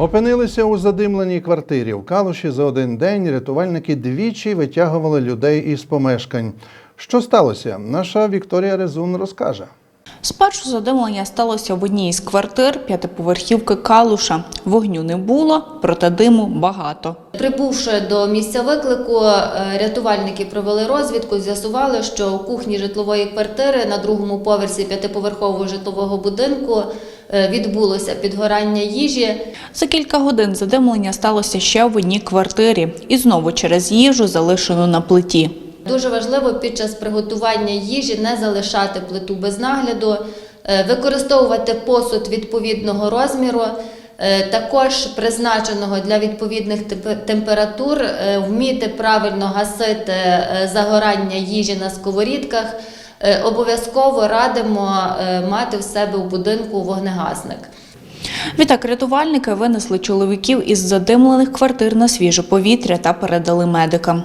Опинилися у задимленій квартирі. В Калуші за один день рятувальники двічі витягували людей із помешкань. Що сталося? Наша Вікторія Резун розкаже. Спершу задимлення сталося в одній із квартир п'ятиповерхівки Калуша. Вогню не було, проте диму багато. Прибувши до місця виклику, е, рятувальники провели розвідку, з'ясували, що у кухні житлової квартири на другому поверсі п'ятиповерхового житлового будинку відбулося підгорання їжі. За кілька годин задимлення сталося ще в одній квартирі і знову через їжу, залишену на плиті. Дуже важливо під час приготування їжі не залишати плиту без нагляду, е, використовувати посуд відповідного розміру, е, також призначеного для відповідних температур, е, вміти правильно гасити е, загорання їжі на сковорідках. Е, Обов'язково радимо е, мати в себе в будинку вогнегасник. Відтак рятувальники винесли чоловіків із задимлених квартир на свіже повітря та передали медикам.